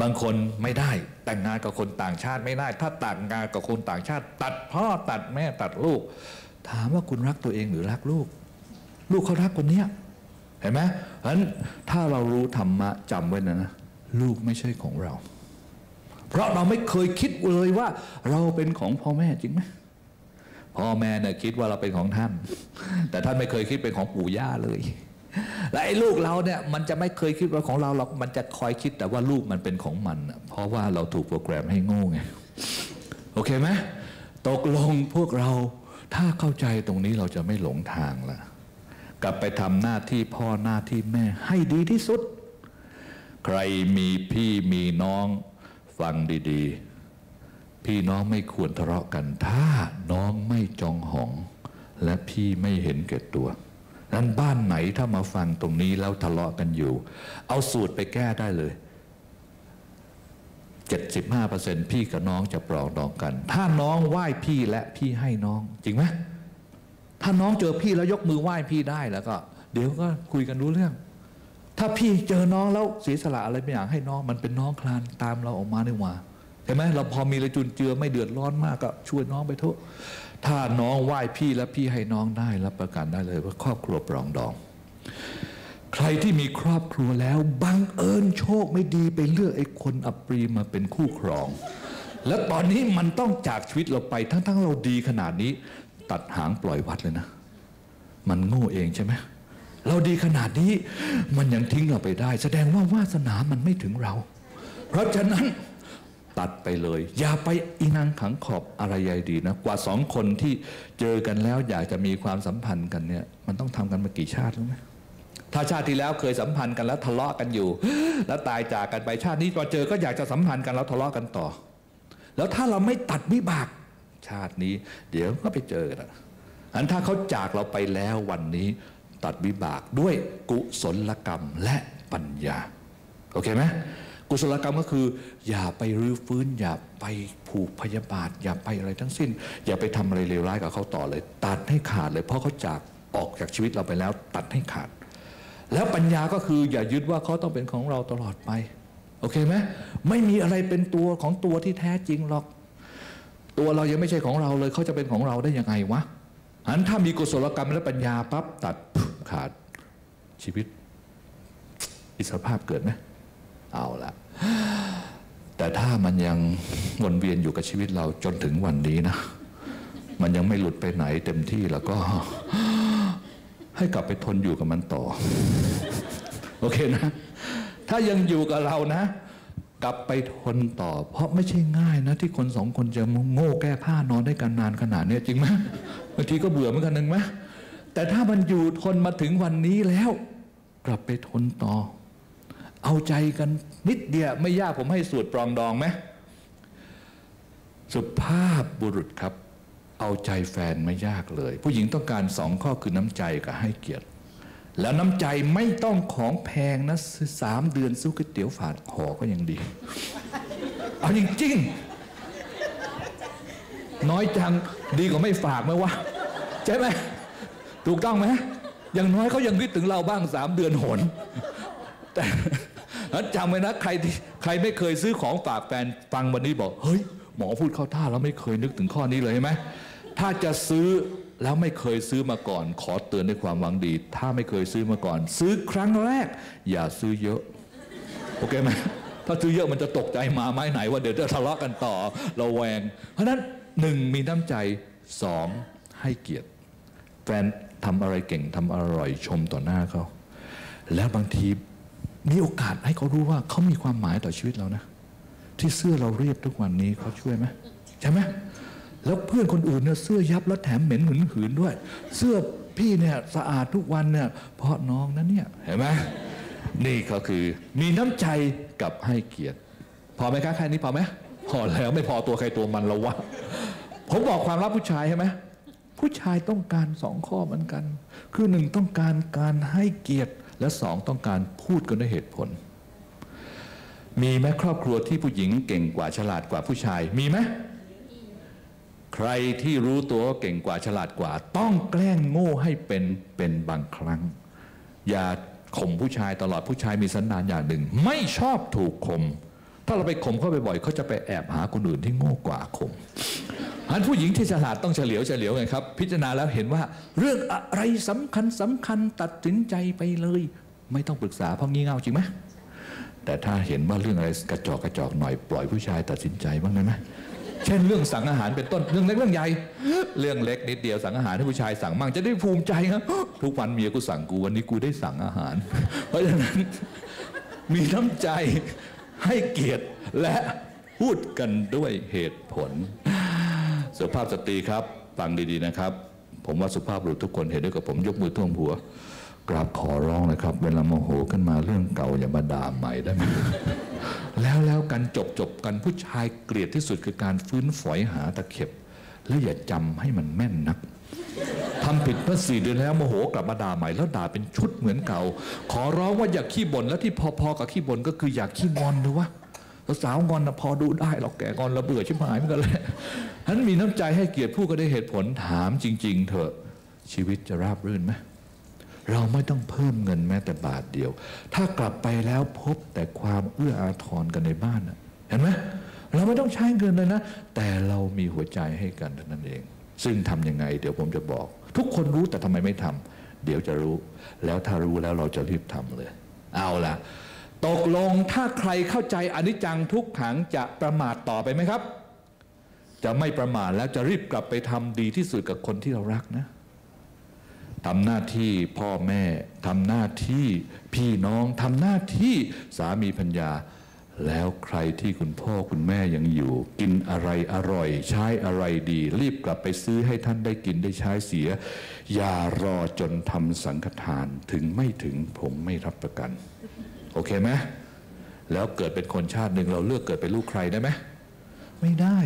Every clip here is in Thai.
บางคนไม่ได้แต่งงานกับคนต่างชาติไม่ได้ ถ้าแต่งงานกับคนต่างชาติ ตัดพ่อตัดแม่ตัดลูก ถามว่าคุณรักตัวเองหรือรักลูก ลูกเขารักคนเนี้ยเห็นไหมเพราะฉะนั้นถ้าเรารู้ธรรมะจำไว้นะนะลูกไม่ใช่ของเรา เพราะเราไม่เคยคิดเลยว่า เราเป็นของพ่อแม่จริงไหมพ่อแม่เนี่ยคิดว่าเราเป็นของท่าน แต่ท่านไม่เคยคิดเป็นของปู่ย่าเลย และไอ้ลูกเราเนี่ยมันจะไม่เคยคิดว่าของเราหรอกมันจะคอยคิดแต่ว่าลูกมันเป็นของมัน เพราะว่าเราถูกโปรแกรมให้โง่ไงโอเคไหมตกลงพวกเราถ้าเข้าใจตรงนี้เราจะไม่หลงทางละกลับไปทำหน้าที่พ่อหน้าที่แม่ให้ดีที่สุด ใครมีพี่มีน้องฟังดีๆ พี่น้องไม่ควรทะเลาะกัน ถ้าน้องไม่จองหอง และพี่ไม่เห็นแก่ตัว นั้นบ้านไหนถ้ามาฟังตรงนี้แล้วทะเลาะกันอยู่ เอาสูตรไปแก้ได้เลย75%พี่กับน้องจะปรองดองกัน ถ้าน้องไหว้พี่และพี่ให้น้อง จริงไหมถ้าน้องเจอพี่แล้วยกมือไหว้พี่ได้แล้วก็ เดี๋ยวก็คุยกันรู้เรื่อง ถ้าพี่เจอน้องแล้วเสียสละอะไรบางอย่างให้น้องมันเป็นน้องคลานตามเราออกมาดีกว่าเห็นไหมเราพอมีอะไรจุนเจือไม่เดือดร้อนมากก็ช่วยน้องไปเถอะ ถ้าน้องไหว้พี่และพี่ให้น้องได้รับประกันได้เลยว่าครอบครัวปรองดอง ใครที่มีครอบครัวแล้วบังเอิญโชคไม่ดีไปเลือกไอ้คนอัปรีมาเป็นคู่ครอง แล้วตอนนี้มันต้องจากชีวิตเราไปทั้งๆเราดีขนาดนี้ ตัดหางปล่อยวัดเลยนะ มันโง่เองใช่ไหมเราดีขนาดนี้มันยังทิ้งเราไปได้ แสดงว่าวาสนามันไม่ถึงเรา เพราะฉะนั้น ตัดไปเลย อย่าไปอีนังขังขอบอะไรใหญ่ดีนะ กว่าสองคนที่เจอกันแล้วอยากจะมีความสัมพันธ์กันเนี่ย มันต้องทำกันมากี่ชาติรู้ไหมถ้าชาติที่แล้วเคยสัมพันธ์กันแล้วทะเลาะกันอยู่ แล้วตายจากกันไปชาตินี้พอเจอก็อยากจะสัมพันธ์กันแล้วทะเลาะกันต่อ แล้วถ้าเราไม่ตัดวิบากชาตินี้ เดี๋ยวก็ไปเจอกันอันถ้าเขาจากเราไปแล้ววันนี้ ตัดวิบากด้วยกุศลกรรมและปัญญา โอเคไหม กุศลกรรมก็คือ อย่าไปรื้อฟื้น อย่าไปผูกพยาบาท อย่าไปอะไรทั้งสิ้น อย่าไปทำอะไรเลวร้ายกับเขาต่อเลย ตัดให้ขาดเลย เพราะเขาจากออกจากชีวิตเราไปแล้ว ตัดให้ขาด แล้วปัญญาก็คืออย่ายึดว่าเขาต้องเป็นของเราตลอดไปโอเคไหมไม่มีอะไรเป็นตัวของตัวที่แท้จริงหรอก ตัวเรายังไม่ใช่ของเราเลยเขาจะเป็นของเราได้ยังไงวะอันถ้ามีกุศลกรรมและปัญญาปั๊บตัดขาดชีวิต อิสรภาพเกิดไหม เอาละแต่ถ้ามันยังวนเวียนอยู่กับชีวิตเราจนถึงวันนี้นะ มันยังไม่หลุดไปไหนเต็มที่แล้วก็ ให้กลับไปทนอยู่กับมันต่อ โอเคนะ ถ้ายังอยู่กับเรานะ กลับไปทนต่อ เพราะไม่ใช่ง่ายนะ ที่คนสองคนจะโง่แก้ผ้านอนได้กันนานขนาดนี้จริงไหมบางทีก็เบื่อเหมือนกันหนึ่งไหมแต่ถ้ามันอยู่ทนมาถึงวันนี้แล้ว กลับไปทนต่อ เอาใจกันนิดเดียวไม่ยากผมให้สูตรปรองดองไหมสุภาพบุรุษครับ เอาใจแฟนไม่ยากเลย ผู้หญิงต้องการสองข้อคือน้ำใจกับให้เกียรติ แล้วน้ำใจไม่ต้องของแพงนะสามเดือนซื้อก๋วยเตี๋ยวฝาดขอก็ยังดี เอาจริงๆน้อยจังดีกว่าไม่ฝากไหมวะใช่ไหมถูกต้องไหมอย่างน้อยเขายังคิดถึงเราบ้างสามเดือนหนแต่ จำไว้นะใครที่ใครไม่เคยซื้อของฝากแฟนฟังวันนี้บอกเฮ้ยหมอพูดเข้าท่าแล้วไม่เคยนึกถึงข้อนี้เลยใช่ไหมถ้าจะซื้อแล้วไม่เคยซื้อมาก่อน ขอเตือนด้วยความหวังดี ถ้าไม่เคยซื้อมาก่อน ซื้อครั้งแรก อย่าซื้อเยอะโอเคไหมถ้าซื้อเยอะมันจะตกใจมาไม้ไหนว่าเดี๋ยวจะทะเลาะกันต่อเราแวง เพราะนั้นหนึ่งมีน้ำใจสองให้เกียรติ แฟนทำอะไรเก่งทำอร่อยชมต่อหน้าเขาแล้วบางที มีโอกาสให้เขารู้ว่าเขามีความหมายต่อชีวิตเรานะ ที่เสื้อเราเรียบทุกวันนี้เขาช่วยไหมใช่ไหมแล้วเพื่อนคนอื่นเนี่ยเสื้อยับแล้วแถมเหม็นหืนหืนด้วย เสื้อพี่เนี่ยสะอาดทุกวันเนี่ยเพราะน้องนั้นเนี่ยเห็นไหมนี่ก็คือมีน้ำใจกับให้เกียรติ พอไหมคะแค่นี้พอไหมพอแล้วไม่พอตัวใครตัวมันแล้ววะผมบอกความลับผู้ชายใช่ไหมผู้ชายต้องการสองข้อเหมือนกัน คือหนึ่งต้องการการให้เกียรติ และสองต้องการพูดกันด้วยเหตุผล มีไหมครอบครัวที่ผู้หญิงเก่งกว่าฉลาดกว่าผู้ชาย มีไหมใครที่รู้ตัวว่าเก่งกว่าฉลาดกว่า ต้องแกล้งโง่ให้เป็นเป็นบางครั้ง อย่าข่มผู้ชายตลอดผู้ชายมีสันดานอย่างหนึ่ง ไม่ชอบถูกข่มถ้าเราไปข่มเขาไปบ่อยเขาจะไปแอบหาคนอื่นที่โง่กว่าข่ม อันผู้หญิงที่ฉลาดต้องเฉลียวเฉลียวไงครับ พิจารณาแล้วเห็นว่า เรื่องอะไรสำคัญสำคัญตัดสินใจไปเลย ไม่ต้องปรึกษาเพราะงี่เง่าจริงไหมแต่ถ้าเห็นว่าเรื่องอะไรกระจอกกระจอกหน่อยปล่อยผู้ชายตัดสินใจบ้างได้ไหมเช่นเรื่องสั่งอาหารเป็นต้นเรื่องเล็กเรื่องใหญ่เรื่องเล็กนิดเดียวสั่งอาหารให้ผู้ชายสั่งมั่งจะได้ภูมิใจครับทุกวันเมียกูสั่งกูวันนี้กูได้สั่งอาหาร เพราะฉะนั้นมีน้ำใจให้เกียรติและพูดกันด้วยเหตุผล สุภาพสตรีครับฟังดีๆนะครับ ผมว่าสุภาพบุรุษทุกคนเห็นด้วยกับผมยกมือท่วมหัว กราบขอร้องนะครับ เวลาโมโหขึ้นมาเรื่องเก่าอย่ามาด่าใหม่ได้ไหมแล้วแล้วกันจบจบกันผู้ชายเกลียดที่สุดคือการฟื้นฝอยหาตะเข็บ และอย่าจำให้มันแม่นนักทำผิดเมื่อสี่เดือนแล้วโมโหกลับมาด่าใหม่แล้วด่าเป็นชุดเหมือนเก่า ขอร้องว่าอย่าขี้บ่นแล้วที่พอๆกับขี้บ่นก็คืออยากขี้งอนดูวะ สาวงอนนะพอดูได้หรอกแกงอนระเบื่อชิบหายเหมือนกันเลยฉันมีน้ำใจให้เกียรติผู้ก็ได้เหตุผลถามจริง ๆ เถอะชีวิตจะราบรื่นไหมเราไม่ต้องเพิ่มเงินแม้แต่บาทเดียว ถ้ากลับไปแล้วพบแต่ความเอื้ออาทรกันในบ้านนะเห็นไหมเราไม่ต้องใช้เงินเลยนะ แต่เรามีหัวใจให้กันเท่านั้นเอง ซึ่งทำยังไง เดี๋ยวผมจะบอก ทุกคนรู้แต่ทำไมไม่ทำเดี๋ยวจะรู้ แล้วถ้ารู้แล้วเราจะรีบทำเลย เอาละ ตกลงถ้าใครเข้าใจอนิจจังทุกขังจะประมาทต่อไปไหมครับ จะไม่ประมาทแล้วจะรีบกลับไปทำดีที่สุดกับคนที่เรารักนะทำหน้าที่พ่อแม่ทำหน้าที่พี่น้องทำหน้าที่สามีพัญญา แล้วใครที่คุณพ่อคุณแม่ยังอยู่ กินอะไรอร่อย ใช้อะไรดี รีบกลับไปซื้อให้ท่านได้กินได้ใช้เสีย อย่ารอจนทำสังฆทานถึงไม่ถึงผมไม่รับประกัน โอเคไหมแล้วเกิดเป็นคนชาติหนึ่งเราเลือกเกิดเป็นลูกใครได้ไหมไม่ได้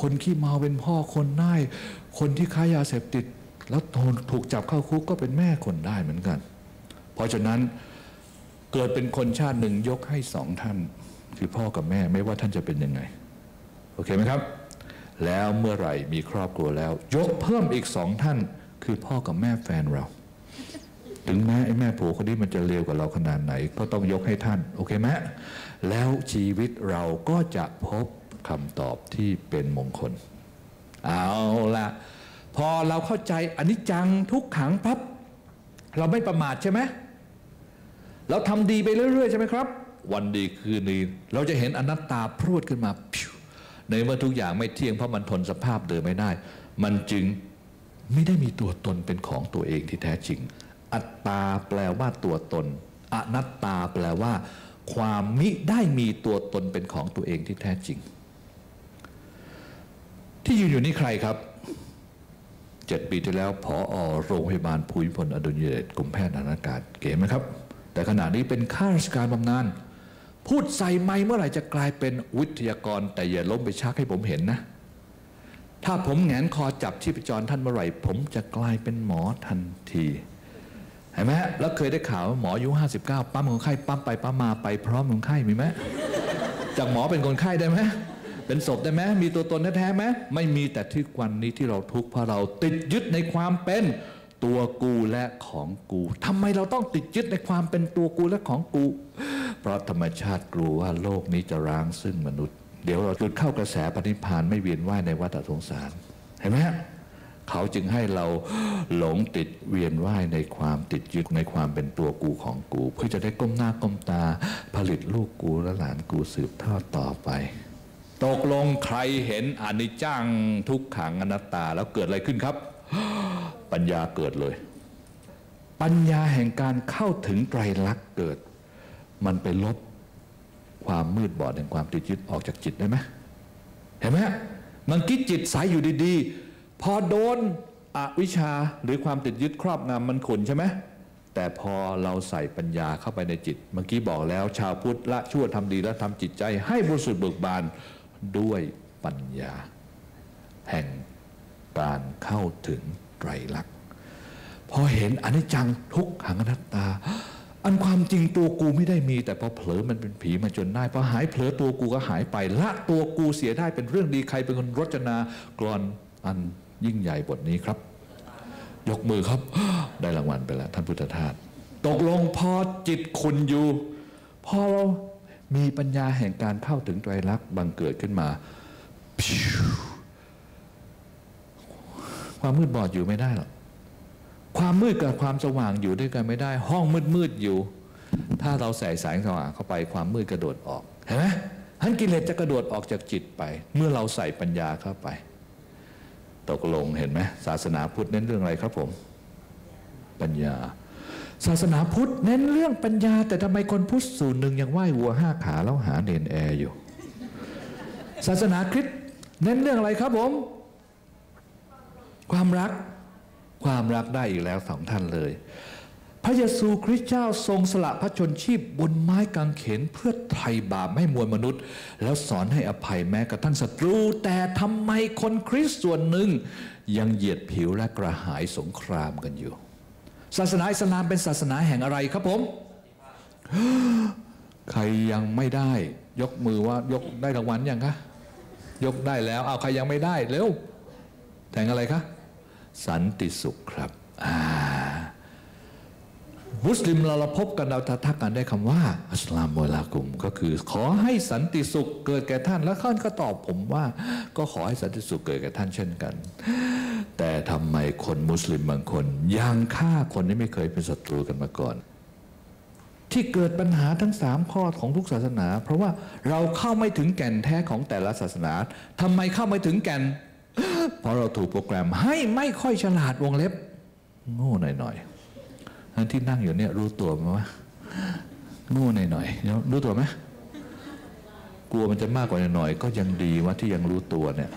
คนขี้เมาเป็นพ่อคนได้ คนที่ค้ายาเสพติด แล้วถูกจับเข้าคุกก็เป็นแม่คนได้เหมือนกัน เพราะฉะนั้นเกิดเป็นคนชาติหนึ่งยกให้สองท่าน คือพ่อกับแม่ไม่ว่าท่านจะเป็นยังไง โอเคไหมครับ แล้วเมื่อไหร่มีครอบครัวแล้ว ยกเพิ่มอีกสองท่าน คือพ่อกับแม่แฟนเรา ถึงแม้ไอ้แม่ผัวคนนี้มันจะเลวกว่าเราขนาดไหน ก็ต้องยกให้ท่าน โอเคไหมแล้วชีวิตเราก็จะพบคำตอบที่เป็นมงคล เอาละพอเราเข้าใจอน,นิจจังทุกขังปั๊บเราไม่ประมาทใช่ไหมเราทำดีไปเรื่อย ๆ ใช่ไหมครับ วันดีคืนนี้เราจะเห็นอนัตตาพรวดขึ้นมาในเมื่อทุกอย่างไม่เที่ยงเพราะมันทนสภาพเดิมไม่ได้ มันจึงไม่ได้มีตัวตนเป็นของตัวเองที่แท้จริง อัตตาแปลว่าตัวตน อนัตตาแปลว่า ความมิได้มีตัวตนเป็นของตัวเองที่แท้จริง ที่ยืนอยู่นี่ใครครับเจ็ดปีที่แล้วผออโรงพยาบาลภูมิพลอดุลยเดชกรมแพทย์ทหารอากาศเก๋ไหมครับ แต่ขณะนี้เป็นข้าราชการบำนาญพูดใส่ไม้เมื่อไหร่จะกลายเป็นวิทยากร แต่อย่าล้มไปชักให้ผมเห็นนะ ถ้าผมแงนคอจับชีพจรท่านเมื่อไหร่ ผมจะกลายเป็นหมอทันที เห็นไหมฮะแล้วเคยได้ข่าวหมออายุ59 ปั๊มคนไข้ปั๊มไปปั๊มมาไปพร้อมคนไข้มีไหมจากหมอเป็นคนไข้ได้ไหมเป็นศพได้ไหมมีตัวตนแท้ๆไหมไม่มีแต่ที่วันนี้ที่เราทุกข์เพราะเราติดยึดในความเป็นตัวกูและของกูทำไมเราต้องติดยึดในความเป็นตัวกูและของกู เพราะธรรมชาติกลัวว่าโลกนี้จะร้างซึ่งมนุษย์ เดี๋ยวเราหลุดเข้ากระแสปฏิพานไม่เวียนว่ายในวัฏสงสาร เห็นไหมฮะ เขาจึงให้เราหลงติดเวียนว่ายในความติดยึดในความเป็นตัวกูของกู เพื่อจะได้ก้มหน้าก้มตา ผลิตลูกกูและหลานกูสืบทอดต่อไป ตกลงใครเห็นอนิจจังทุกขังอนัตตาแล้วเกิดอะไรขึ้นครับ ปัญญาเกิดเลย ปัญญาแห่งการเข้าถึงไตรลักษณ์เกิด มันไปลบความมืดบอดแห่งความติดยึดออกจากจิตได้ไหมเห็นไหมมันคิดจิตใสยอยู่ดีๆ พอโดนอวิชาหรือความติดยึดครอบงำมันขุนใช่ไหมแต่พอเราใส่ปัญญาเข้าไปในจิต เมื่อกี้บอกแล้ว ชาวพุทธละชั่วทำดีและทำจิตใจ ให้บริสุทธิ์เบิกบานด้วยปัญญา แห่งการเข้าถึงไตรลักษณ์พอเห็นอนิจจังทุกขังอนัตตา อันความจริงตัวกูไม่ได้มี แต่พอเผลอมันเป็นผีมาจนได้พอหายเผลอตัวกูก็หายไป ละตัวกูเสียได้เป็นเรื่องดีใครเป็นคนรจนากรอนอัน ยิ่งใหญ่บทนี้ครับ ยกมือครับ ได้รางวัลไปแล้ว ท่านพุทธทาสตกลงพอจิตคุณอยู่ พอเรามีปัญญาแห่งการเข้าถึงไตรลักษณ์บังเกิดขึ้นมา ความมืดบอดอยู่ไม่ได้หรอกความมืดกับความสว่างอยู่ด้วยกันไม่ได้ ห้องมืดมืดอยู่ ถ้าเราใส่แสงสว่างเข้าไปความมืดกระโดดออกเห็นไหมทันกิเลสจะกระโดดออกจากจิตไป เมื่อเราใส่ปัญญาเข้าไป ตกลงเห็นไหมศาสนาพุทธเน้นเรื่องอะไรครับผม ปัญญา ศาสนาพุทธเน้นเรื่องปัญญา แต่ทำไมคนพุทธสูตรหนึ่งยังไหว้วัวห้าขาแล้วหาเนนแอร์อยู่ ศาสนาคริสต์เน้นเรื่องอะไรครับผม ความรัก ความรักได้อีกแล้วสองท่านเลย พระเยซูคริสต์เจ้าทรงสละพระชนชีพบนไม้กางเขนเพื่อไถ่บาปให้มวลมนุษย์ แล้วสอนให้อภัยแม้กระทั่งศัตรู แต่ทำไมคนคริสต์ส่วนหนึ่ง ยังเหยียดผิวและกระหายสงครามกันอยู่ ศาสนาอิสลามเป็นศาสนาแห่งอะไรครับผม ใครยังไม่ได้ยกมือว่ายกได้รางวัลยังคะยกได้แล้วเอาใครยังไม่ได้เร็วแห่งอะไรคะสันติสุขครับอ่า มุสลิมเราเราพบกันเราทักกันได้คำว่า อัสลามุอะลากุม ก็คือ ขอให้สันติสุขเกิดแก่ท่านแล้วท่านก็ตอบผมว่า ก็ขอให้สันติสุขเกิดแก่ท่านเช่นกัน แต่ทำไมคนมุสลิมบางคน ยังฆ่าคนที่ไม่เคยเป็นศัตรูกันมาก่อน ที่เกิดปัญหาทั้งสามข้อของทุกศาสนา เพราะว่าเราเข้าไม่ถึงแก่นแท้ของแต่ละศาสนาทำไมเข้าไม่ถึงแก่นเพราะเราถูกโปรแกรมให้ไม่ค่อยฉลาดวงเล็บ โง่หน่อยๆ ที่นั่งอยู่เนี่ยรู้ตัวไหมว่าโง่หน่อยๆเดี๋ยรู้ตัวไหมกลัวมันจะมากกว่าหน่อยก็ยังดีว่าที่ยังรู้ตัวเนี่ย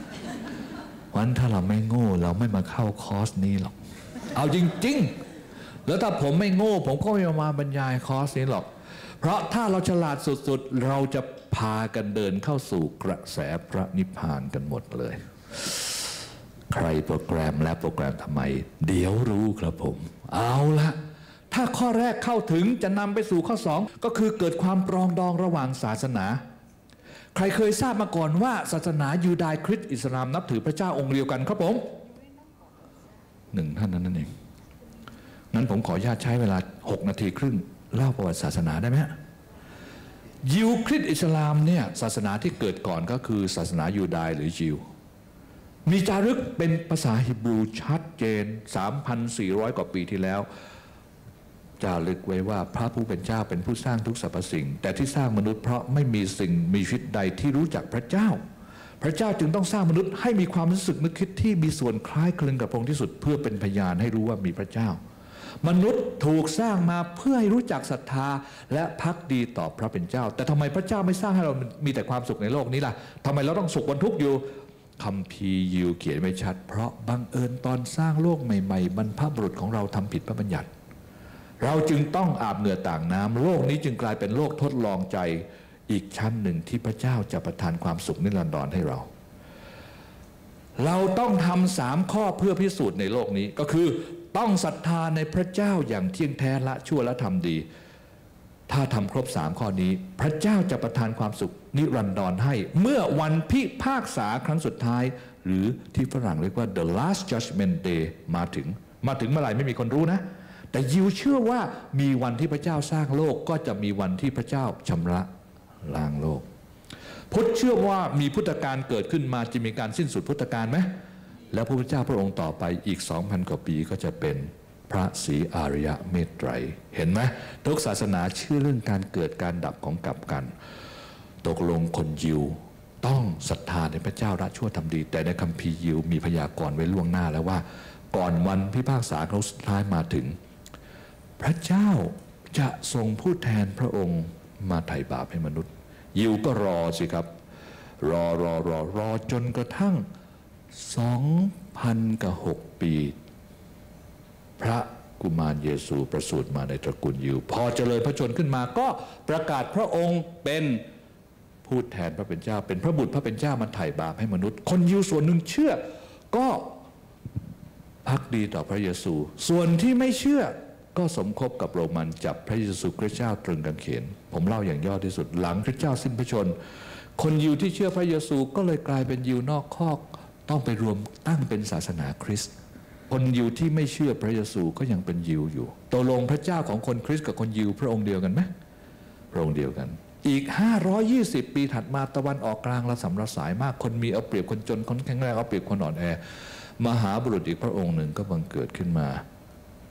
วันถ้าเราไม่โง่เราไม่มาเข้าคอร์สนี้หรอก เอาจริง ๆ แล้วถ้าผมไม่โง่ ผมก็ไม่มาบรรยายคอร์สนี้หรอก เพราะถ้าเราฉลาดสุดๆ เราจะพากันเดินเข้าสู่กระแสพระนิพพานกันหมดเลย ใครโปรแกรมและโปรแกรมทำไม เดี๋ยวรู้ครับผม เอาละ ถ้าข้อแรกเข้าถึงจะนำไปสู่ข้อสองก็คือเกิดความปรองดองระหว่างศาสนา ใครเคยทราบมาก่อนว่าศาสนายูดายคริสต์อิสลามนับถือพระเจ้าองค์เดียวกันครับผมหนึ่งท่านนั้นนั่นเองนั้นผมขออนุญาตใช้เวลา 6 นาทีครึ่งเล่าประวัติศาสนาได้ไหมฮะยิวคริสต์อิสลามเนี่ยศาสนาที่เกิดก่อนก็คือศาสนายูดายหรือยิว มีจารึกเป็นภาษาฮิบรูชัดเจน 3,400 กว่าปีที่แล้ว จารึกไว้ว่าพระผู้เป็นเจ้าเป็นผู้สร้างทุกสรรพสิ่ง แต่ที่สร้างมนุษย์เพราะไม่มีสิ่งมีชีวิตใดที่รู้จักพระเจ้า พระเจ้าจึงต้องสร้างมนุษย์ให้มีความรู้สึกนึกคิดที่มีส่วนคล้ายคลึงกับพระองค์ที่สุด เพื่อเป็นพยานให้รู้ว่ามีพระเจ้า มนุษย์ถูกสร้างมาเพื่อให้รู้จักศรัทธาและพักดีต่อพระเป็นเจ้า แต่ทำไมพระเจ้าไม่สร้างให้เรามีแต่ความสุขในโลกนี้ล่ะทำไมเราต้องสุขบนทุกข์อยู่คำพียิวเขียนไว้ชัด เพราะบังเอิญตอนสร้างโลกใหม่ ๆ บรรพบุรุษของเราทำผิดพระบัญญัติ เราจึงต้องอาบเหงื่อต่างน้ำโลกนี้จึงกลายเป็นโลกทดลองใจอีกชั้นหนึ่งที่พระเจ้าจะประทานความสุขนิรันดรให้เรา เราต้องทำสามข้อเพื่อพิสูจน์ในโลกนี้ก็คือต้องศรัทธาในพระเจ้าอย่างเที่ยงแท้ละชั่วและทำดี ถ้าทำครบสามข้อนี้ พระเจ้าจะประทานความสุขนิรันดรให้ เมื่อวันพิพากษาครั้งสุดท้าย หรือที่ฝรั่งเรียกว่า the last judgment day มาถึง มาถึงเมื่อไหร่ไม่มีคนรู้นะ แต่ยิวเชื่อว่ามีวันที่พระเจ้าสร้างโลกก็จะมีวันที่พระเจ้าชำระล้างโลก พุทธเชื่อว่ามีพุทธการเกิดขึ้นมาจะมีการสิ้นสุดพุทธการไหมแล้วพระพุทธเจ้าพระองค์ต่อไปอีก 2,000 กว่าปีก็จะเป็นพระศรีอริยเมตไตร เห็นไหมทุกศาสนาเชื่อเรื่องการเกิดการดับของกรรมกัน ตกลงคนยิวต้องศรัทธาในพระเจ้าละชั่วทำดี แต่ในคัมภีร์ยิวมีพยากรณ์ไว้ล่วงหน้าแล้วว่า ก่อนวันพิพากษาครั้งสุดท้ายมาถึง พระเจ้าจะทรงผู้แทนพระองค์มาไถ่บาปให้มนุษย์ ยิวก็รอสิครับ รอรอรอรอจนกระทั่งสองพันกับหกปี พระกุมารเยซูประสูติมาในตระกูลยิว พอเจริญพระชนขึ้นมาก็ประกาศพระองค์เป็นผู้แทนพระเป็นเจ้า เป็นพระบุตรพระเป็นเจ้ามันไถ่บาปให้มนุษย์ คนยิวส่วนหนึ่งเชื่อ ก็พักดีต่อพระเยซู ส่วนที่ไม่เชื่อ ก็สมคบกับโรมันจับพระเยซูคริสต์เจ้าตรึงกางเขน ผมเล่าอย่างย่อที่สุด หลังพระเจ้าสิ้นพระชน คนยิวที่เชื่อพระเยซูก็เลยกลายเป็นยิวนอกคอกต้องไปรวมตั้งเป็นศาสนาคริสต์คนยิวที่ไม่เชื่อพระเยซูก็ยังเป็นยิวอยู่ตกลงพระเจ้าของคนคริสต์กับคนยิวพระองค์เดียวกันไหมพระองค์เดียวกัน อีก 520 ปีถัดมาตะวันออกกลางระสำระสายมากคนมีเอาเปรียบคนจนคนแข็งแรงเอาเปรียบคนอ่อนแอ มหาบุรุษอีกพระองค์หนึ่งก็บังเกิดขึ้นมา